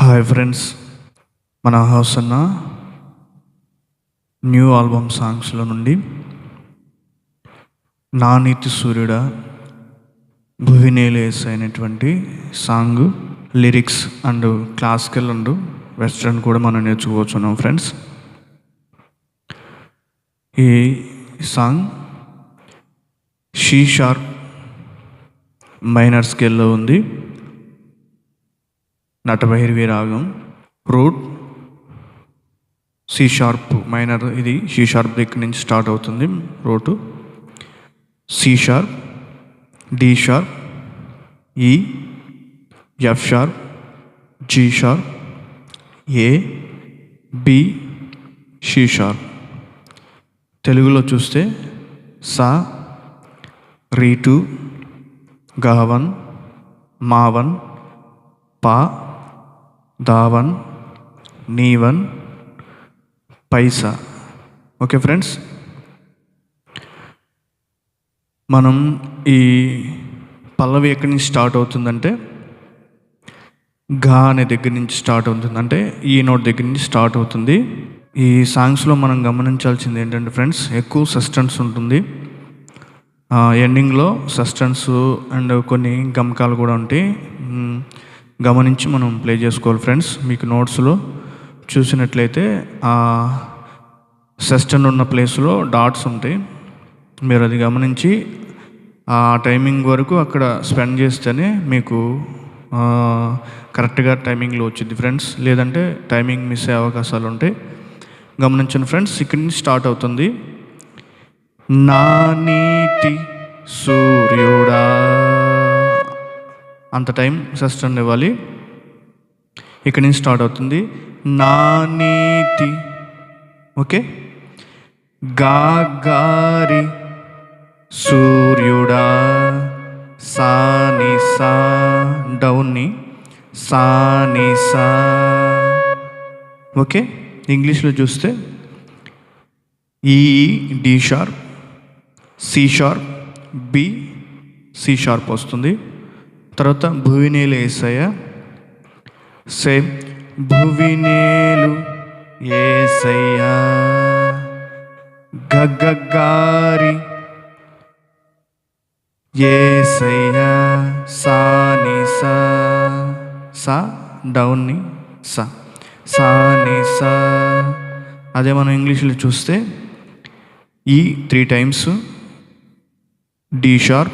Hi friends మన house అన్న new album సాంగ్స్లో నుండి నా నీతి సూర్యుడ భువినేలేస్ అయినటువంటి song lyrics and classical and western కూడా మనం నేర్చుకోవచ్చున్నాం ఫ్రెండ్స్ ఈ సాంగ్ షీ షార్ప్ మైనర్ స్కేల్లో ఉంది. నటభైరవి రాగం. రూట్ సి షార్ప్ మైనర్ ఇది. సి షార్ప్ దగ్గర నుంచి స్టార్ట్ అవుతుంది. Root C sharp D sharp E F sharp G sharp A B C sharp తెలుగులో చూస్తే సా రీటు గావన్ మావన్ పా దావన్ నీవన్ పైసా. Okay friends? మనం ఈ పల్లవి ఎక్కడి నుంచి స్టార్ట్ అవుతుందంటే గా అనే దగ్గర నుంచి స్టార్ట్ అవుతుంది. అంటే ఈ నోట్ దగ్గర నుంచి స్టార్ట్ అవుతుంది. ఈ సాంగ్స్లో మనం గమనించాల్సింది ఏంటంటే ఫ్రెండ్స్ ఎక్కువ సస్టెన్స్ ఉంటుంది. ఎండింగ్లో సస్టెన్స్ అండ్ కొన్ని గమకాలు కూడా ఉంటాయి. గమనించి మనం ప్లే చేసుకోవాలి ఫ్రెండ్స్ మీకు నోట్స్లో చూసినట్లయితే ఆ సస్టెన్ ఉన్న ప్లేస్లో డాట్స్ ఉంటాయి. మీరు అది గమనించి ఆ టైమింగ్ వరకు అక్కడ స్పెండ్ చేస్తేనే మీకు కరెక్ట్గా టైమింగ్లో వచ్చింది ఫ్రెండ్స్ లేదంటే టైమింగ్ మిస్ అయ్యే అవకాశాలు ఉంటాయి. గమనించండి ఫ్రెండ్స్ ఇక్కడి నుంచి స్టార్ట్ అవుతుంది. నా నీతి సూర్యుడా. అంత టైం సస్టెన్ ఇవ్వాలి. ఇక్కడి నుంచి స్టార్ట్ అవుతుంది. నా నీతి ఓకే. గాగారి సూర్యుడా. సాని సా డౌన్ని సాని సా. ఓకే. ఇంగ్లీష్లో చూస్తే E D sharp. C sharp B C sharp వస్తుంది. తర్వాత భువినేలు ఏసయ్య. సేమ్ భువినేలు ఏసయ్యా. గగ్గగారి ఏసయ్యా. సాని సా. సా డౌన్ని సా. సాని సా. అదే మనం ఇంగ్లీష్లో చూస్తే E three times D sharp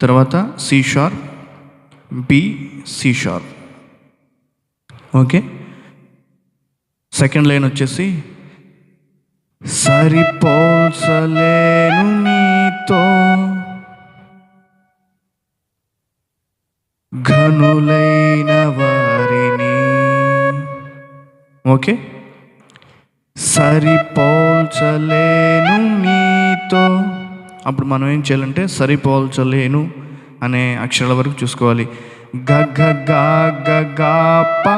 తర్వాత C sharp B C sharp okay second line వచ్చేసి సరిపోల్చలేను నీతో. ఘనులైన వారిని. ఓకే సరిపోల్చలేను నీతో. అప్పుడు మనం ఏం చేయాలంటే సరిపోల్చలేను అనే అక్షరాల వరకు చూసుకోవాలి. గగ గగాప గ గా ప.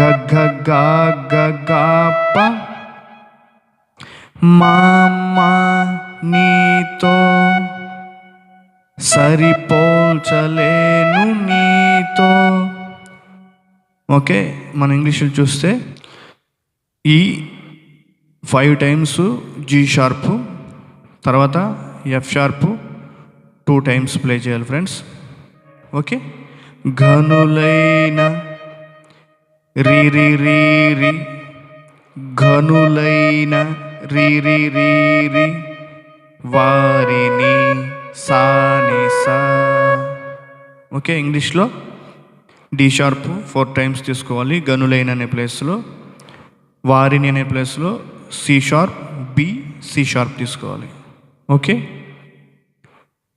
గగ గా గ గా ప. నీతో సరిపోల్చలేను నీతో ఓకే మన ఇంగ్లీష్లో చూస్తే ఈ ఫైవ్ టైమ్స్ జీ షార్పు తర్వాత F sharp two times play చేయాలి ఫ్రెండ్స్ ఓకే ఘనులైన రీ రీ రీ రీ. ఘనులైన రీ రీ రీ రీ. వారిని సాని సా. ఓకే ఇంగ్లీష్లో డి షార్ప్ ఫోర్ టైమ్స్ తీసుకోవాలి. గనులైన అనే ప్లేస్లో వారిని అనే ప్లేస్లో C sharp B C sharp తీసుకోవాలి. ఓకే?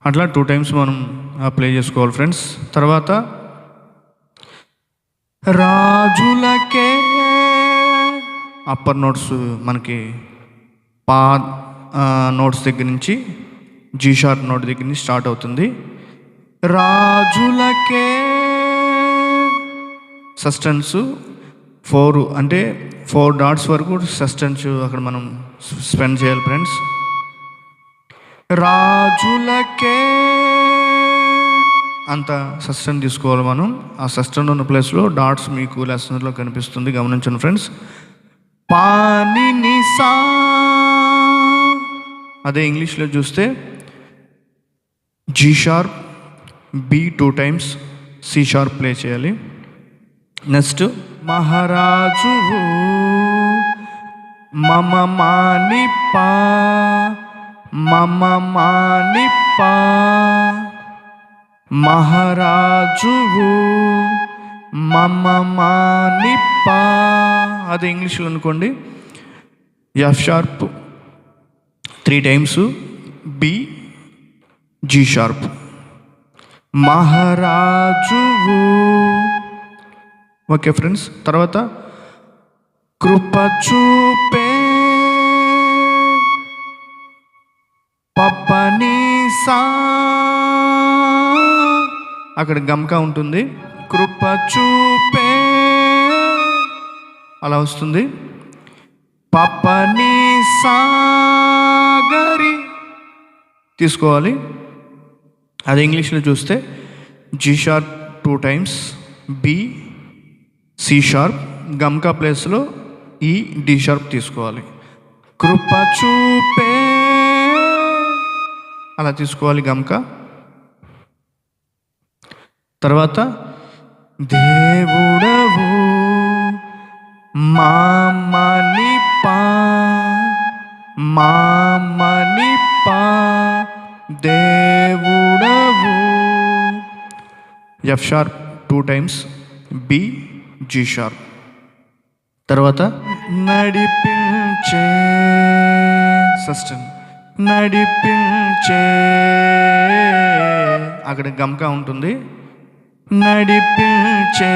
అట్లా టూ టైమ్స్ మనం ప్లే చేసుకోవాలి ఫ్రెండ్స్. తర్వాత రాజులకే అప్పర్ నోట్స్ మనకి పా నోట్స్ దగ్గర నుంచి జీ షార్ప్ నోట్ దగ్గర నుంచి స్టార్ట్ అవుతుంది. రాజులకే సస్టెన్స్ ఫోర్ అంటే ఫోర్ డాట్స్ వరకు సస్టెన్స్ అక్కడ మనం స్పెండ్ చేయాలి ఫ్రెండ్స్. రాజులకే. అంత సస్టన్ తీసుకోవాలి మనం. ఆ సస్టన్ ఉన్న ప్లేస్లో డాట్స్ మీకు లెసన్లో కనిపిస్తుంది. గమనించండి ఫ్రెండ్స్. పాని సా. అదే ఇంగ్లీష్లో చూస్తే G sharp B two times C sharp play చేయాలి. నెక్స్ట్ మహారాజు మమ మానిపా. మమ మానిప్ప మహారాజువు మమ మానిప్ప అది ఇంగ్లీష్లో అనుకోండి. F sharp. Three times. B G sharp. మహారాజువు. Okay friends తర్వాత కృపచూ అక్కడ గమక ఉంటుంది. కృప చూపే. అలా వస్తుంది. పప్పని సాగరి. తీసుకోవాలి. అది ఇంగ్లీష్లో చూస్తే G sharp two times B C sharp గమ్కా ప్లేస్లో ఈ డి షార్ప్ తీసుకోవాలి. కృప చూపే. అలా తీసుకోవాలి గమ్కా తర్వాత దేవుడవు మామని పా మామని పా దేవుడవు F sharp two times B G sharp తర్వాత నడిపించే సస్టన్ నడిపించే అక్కడ గమక ఉంటుంది. నడిపించే.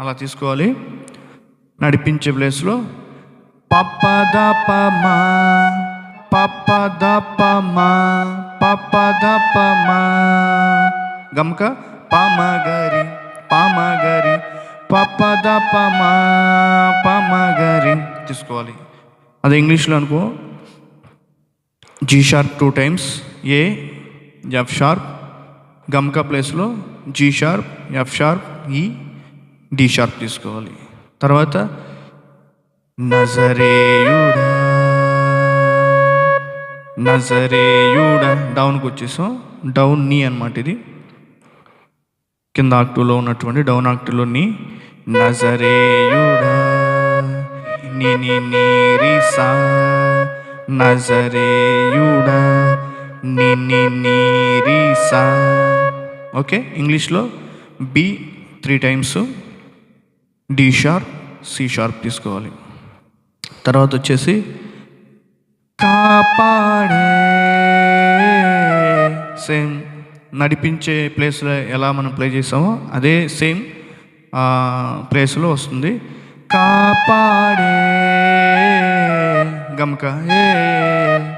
అలా తీసుకోవాలి. నడిపించే ప్లేస్లో పప్పదపమా పప్పదపమా పప్పదపమా గమక పామగరి పామగరి పప్పదపమా పమగరి తీసుకోవాలి. అది ఇంగ్లీష్లో అనుకో. G sharp two times A F sharp గమ్కా ప్లేస్లో G sharp F sharp E D sharp తీసుకోవాలి. తర్వాత నజరేయుడా. నజరేయుడా. డౌన్కి వచ్చేసాం. డౌన్ నీ అనమాట ఇది. కింద ఆక్టులో ఉన్నటువంటి డౌన్ ఆక్టులో నీ. నజరేయుడా. నీ ని సా. నజరేయుడా. ని ని సా. ఓకే ఇంగ్లీష్లో B three times D sharp C sharp తీసుకోవాలి. తర్వాత వచ్చేసి కాపాడే సేమ్ నడిపించే ప్లేస్లో ఎలా మనం ప్లే చేసామో అదే సేమ్ ప్లేస్లో వస్తుంది. కాపాడే గమక ఏ.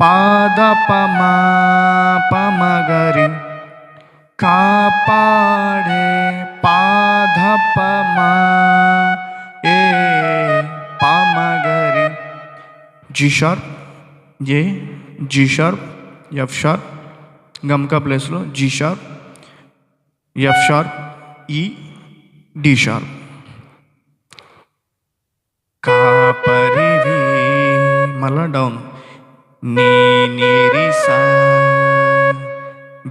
పాద పమా పమగరి కాపాడే పాద పమా ఏ పామగరి G sharp A G sharp F sharp గమ్కా ప్లేస్లో G sharp F sharp E D sharp కాపరివి మళ్ళా డౌన్ నీ సా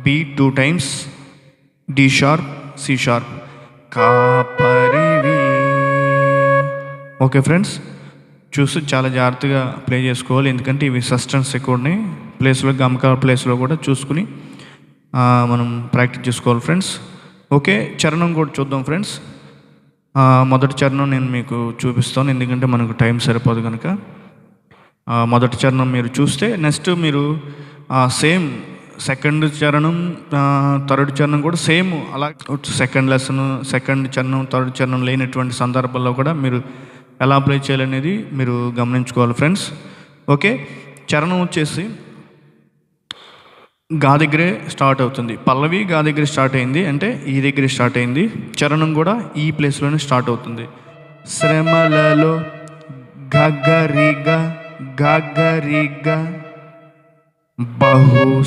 B two times D sharp C sharp కాపరివి. Okay friends చూసి చాలా జాగ్రత్తగా ప్లే చేసుకోవాలి. ఎందుకంటే ఇవి సస్టెన్స్ ఎక్కువ ఉన్నాయి ప్లేస్లో గమక ప్లేస్లో కూడా చూసుకుని మనం ప్రాక్టీస్ చేసుకోవాలి ఫ్రెండ్స్ ఓకే చరణం కూడా చూద్దాం ఫ్రెండ్స్ మొదటి చరణం నేను మీకు చూపిస్తాను. ఎందుకంటే మనకు టైం సరిపోదు కనుక మొదటి చరణం మీరు చూస్తే నెక్స్ట్ మీరు సేమ్ సెకండ్ చరణం థర్డ్ చరణం కూడా సేమ్ అలా సెకండ్ లెసన్ సెకండ్ చరణం థర్డ్ చరణం లేనటువంటి సందర్భాల్లో కూడా మీరు ఎలా అప్లై చేయాలనేది మీరు గమనించుకోవాలి ఫ్రెండ్స్ ఓకే చరణం వచ్చేసి గా దగ్గరే స్టార్ట్ అవుతుంది. పల్లవి గా దగ్గర స్టార్ట్ అయింది అంటే ఈ దగ్గర స్టార్ట్ అయింది. చరణం కూడా ఈ ప్లేస్లోనే స్టార్ట్ అవుతుంది. శ్రమలలో గగరిగా గగరిగా బహు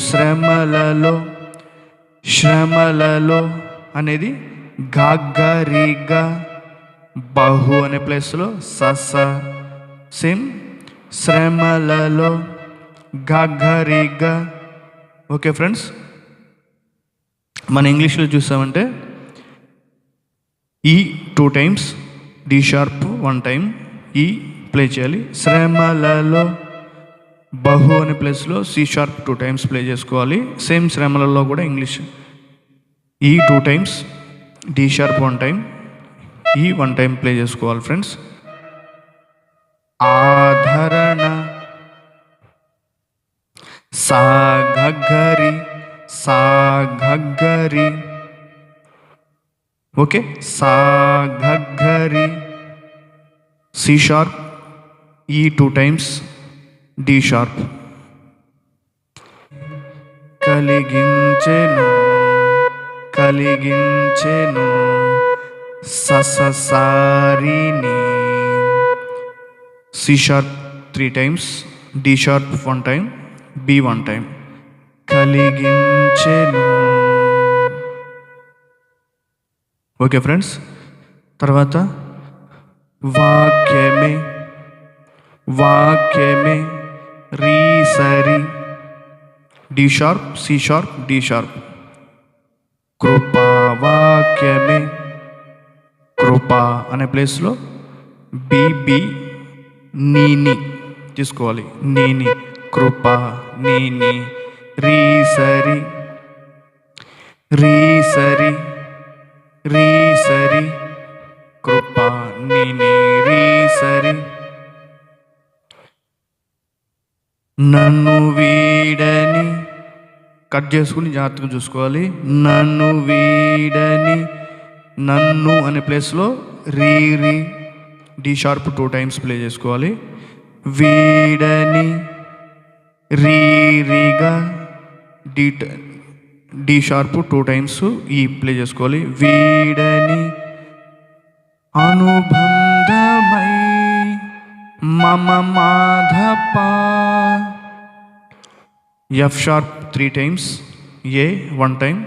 శ్రమలలో అనేది గగరిగా బహు అనే ప్లేస్లో సస సేమ్. శ్రమలలో గగరిగా. ఓకే ఫ్రెండ్స్ మన ఇంగ్లీష్లో చూసామంటే E two times D sharp one time E play చేయాలి. శ్రమలలో బహు అనే ప్లేస్లో C sharp two times play చేసుకోవాలి. సేమ్ శ్రమలలో కూడా English E two times D sharp one time E one time play చేసుకోవాలి ఫ్రెండ్స్ ఆధరణ సా ఘగ్గరి సా ఘగ్గరి ఓకే సా ఘగ్గరి C sharp E two times D sharp. కలిగించెను కలిగించెను సససారిని. C sharp three times D sharp one time B one time కలిగించెను. Okay friends తర్వాత వాక్యమే వాక్యమే రీ సరి. D sharp C sharp D sharp. కృపా వాక్యమే కృపా అనే ప్లేస్లో బీబీ నీని తీసుకోవాలి. నీని కృప నీని రీ సరి. రీ సరి. రీ సరి. కృప నీని నన్ను వీడని కట్ చేసుకుని జాగ్రత్తగా చూసుకోవాలి. నన్ను వీడని నన్ను అనే ప్లేస్లో రీ రీ D sharp two times play చేసుకోవాలి. వీడని రీ రీగా D D sharp two times E play చేసుకోవాలి. వీడని అనుభవం మమ మాధప. F sharp three times A one time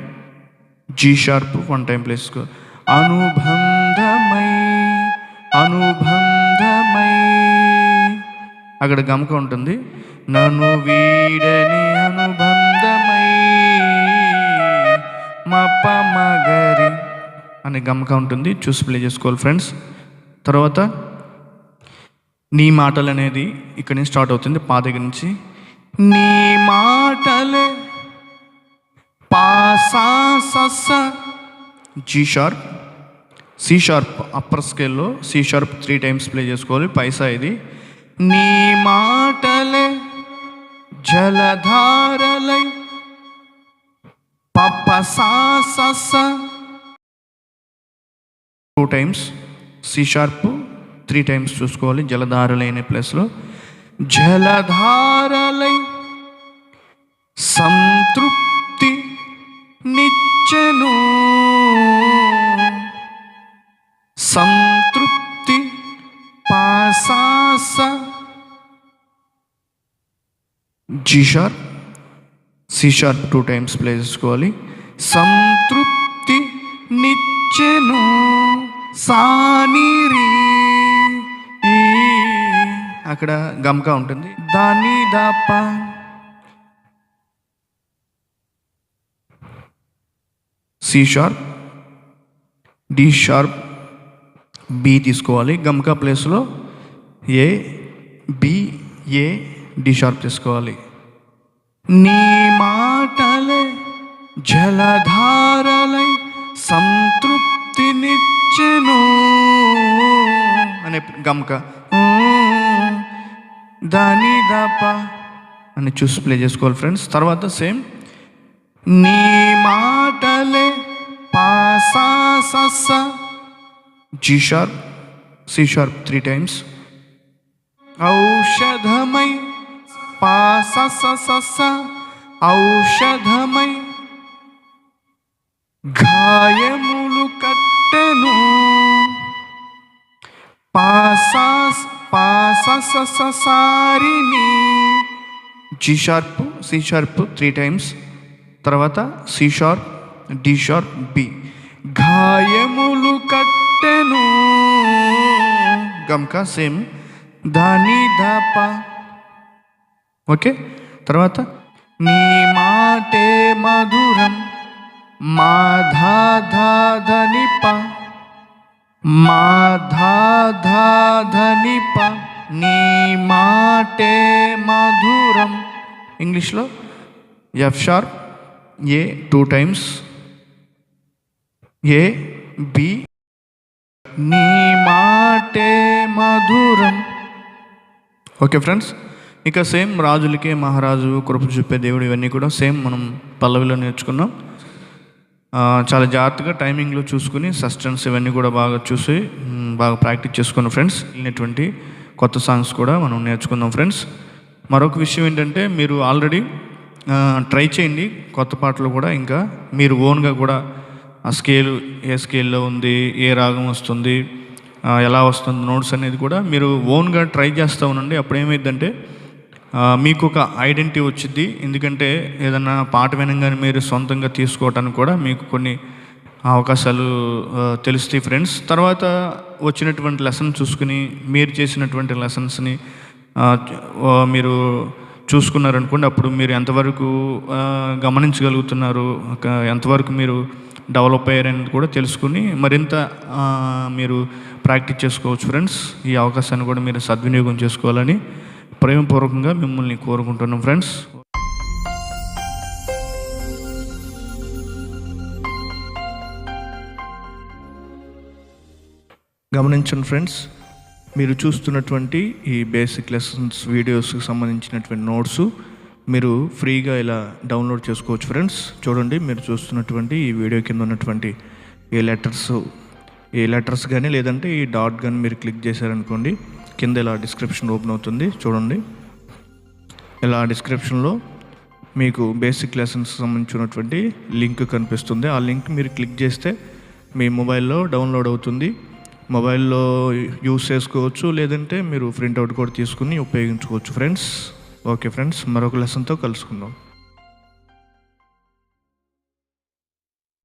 G sharp one time place అనుబంధమై అనుబంధమై అక్కడ గమక ఉంటుంది. నన్ను వీడని అనుబంధమై మప మగరి అనే గమక ఉంటుంది. చూసి ప్లే చేసుకోవాలి ఫ్రెండ్స్ తర్వాత నీ మాటలు అనేది ఇక్కడ నుంచి స్టార్ట్ అవుతుంది పా దగ్గర నుంచి. నీ మాటలే పాసా సస్స G sharp. C sharp upper స్కేల్లో C sharp three times play చేసుకోవాలి పైసా ఇది. నీ మాటలే జలధారలై పప్ప సా సస్స two times C sharp three times చూసుకోవాలి. జలధారలైన ప్లేస్లో. జలధారలై సంతృప్తి నిచ్చెను. సంతృప్తి పాసాస. G sharp. C sharp two times play చేసుకోవాలి. సంతృప్తి నిచ్చెను. సానిరీ. అక్కడ గమక ఉంటుంది. దాని దాప. C sharp D sharp B తీసుకోవాలి. గమక ప్లేస్లో A B A D sharp తీసుకోవాలి. నీ మాటలే జలధారలై సంతృప్తినిచ్చెను అనే గమక దాని దాప అని చూసి ప్లే చేసుకోవాలి ఫ్రెండ్స్ తర్వాత సేమ్ నీ మాటలే పాసా సస్స G sharp C sharp three times ఔషధమై పాస సస ఔషధమై గాయము సారిని G sharp C sharp three times తర్వాత C sharp D sharp B గాయములు కట్టెను. గమ్కా సేమ్ ధాని ధాప. ఓకే? తర్వాత నీ మాటే మధురం. మాధా ధా ధని ప మాధా ధా ధని ప నీ మాటే మధురం. ఇంగ్లీష్లో F sharp A two times A B. నీ మాటే మధురం. ఓకే ఫ్రెండ్స్ ఇక సేమ్ రాజులకే మహారాజు కృప చూపే దేవుడు ఇవన్నీ కూడా సేమ్ మనం పల్లవిలో నేర్చుకున్నాం. చాలా జాగ్రత్తగా టైమింగ్లో చూసుకుని సస్టెన్స్ ఇవన్నీ కూడా బాగా చూసి బాగా ప్రాక్టీస్ చేసుకున్నాం ఫ్రెండ్స్. వెళ్ళినటువంటి కొత్త సాంగ్స్ కూడా మనం నేర్చుకుందాం ఫ్రెండ్స్ మరొక విషయం ఏంటంటే మీరు ఆల్రెడీ ట్రై చేయండి. కొత్త పాటలు కూడా ఇంకా మీరు ఓన్గా కూడా ఆ స్కేల్ ఏ స్కేల్లో ఉంది ఏ రాగం వస్తుంది ఎలా వస్తుంది నోట్స్ అనేది కూడా మీరు ఓన్గా ట్రై చేస్తూ ఉండండి. అప్పుడు ఏమైందంటే మీకు ఒక ఐడెంటిటీ వచ్చింది ఎందుకంటే ఏదన్నా పాట వినంగానే మీరు సొంతంగా తీసుకోవటానికి కూడా మీకు కొన్ని అవకాశాలు తెలుస్తాయి ఫ్రెండ్స్. తర్వాత వచ్చినటువంటి లెసన్ చూసుకుని మీరు చేసినటువంటి లెసన్స్ని మీరు చూసుకున్నారనుకోండి అప్పుడు మీరు ఎంతవరకు గమనించగలుగుతున్నారు ఒక ఎంతవరకు మీరు డెవలప్ అయ్యారని కూడా తెలుసుకుని మరింత మీరు ప్రాక్టీస్ చేసుకోవచ్చు ఫ్రెండ్స్. ఈ అవకాశాన్ని కూడా మీరు సద్వినియోగం చేసుకోవాలని ప్రేమపూర్వకంగా మిమ్మల్ని కోరుకుంటున్నాం ఫ్రెండ్స్. గమనించండి ఫ్రెండ్స్ మీరు చూస్తున్నటువంటి ఈ బేసిక్ లెసన్స్ వీడియోస్కి సంబంధించినటువంటి నోట్స్ మీరు ఫ్రీగా ఇలా డౌన్లోడ్ చేసుకోవచ్చు ఫ్రెండ్స్. చూడండి మీరు చూస్తున్నటువంటి ఈ వీడియో కింద ఉన్నటువంటి ఏ లెటర్స్ ఏ లెటర్స్ కానీ లేదంటే ఈ డాట్ కానీ మీరు క్లిక్ చేశారనుకోండి కింద ఇలా డిస్క్రిప్షన్ ఓపెన్ అవుతుంది. చూడండి ఇలా డిస్క్రిప్షన్లో మీకు బేసిక్ లెసన్స్ సంబంధించినటువంటి లింక్ కనిపిస్తుంది. ఆ లింక్ మీరు క్లిక్ చేస్తే మీ మొబైల్లో డౌన్లోడ్ అవుతుంది. మొబైల్లో యూస్ చేసుకోవచ్చు లేదంటే మీరు ప్రింట్అవుట్ కూడా తీసుకుని ఉపయోగించుకోవచ్చు. ఫ్రెండ్స్ ఓకే ఫ్రెండ్స్ మరొక లెసన్తో కలుసుకుందాం.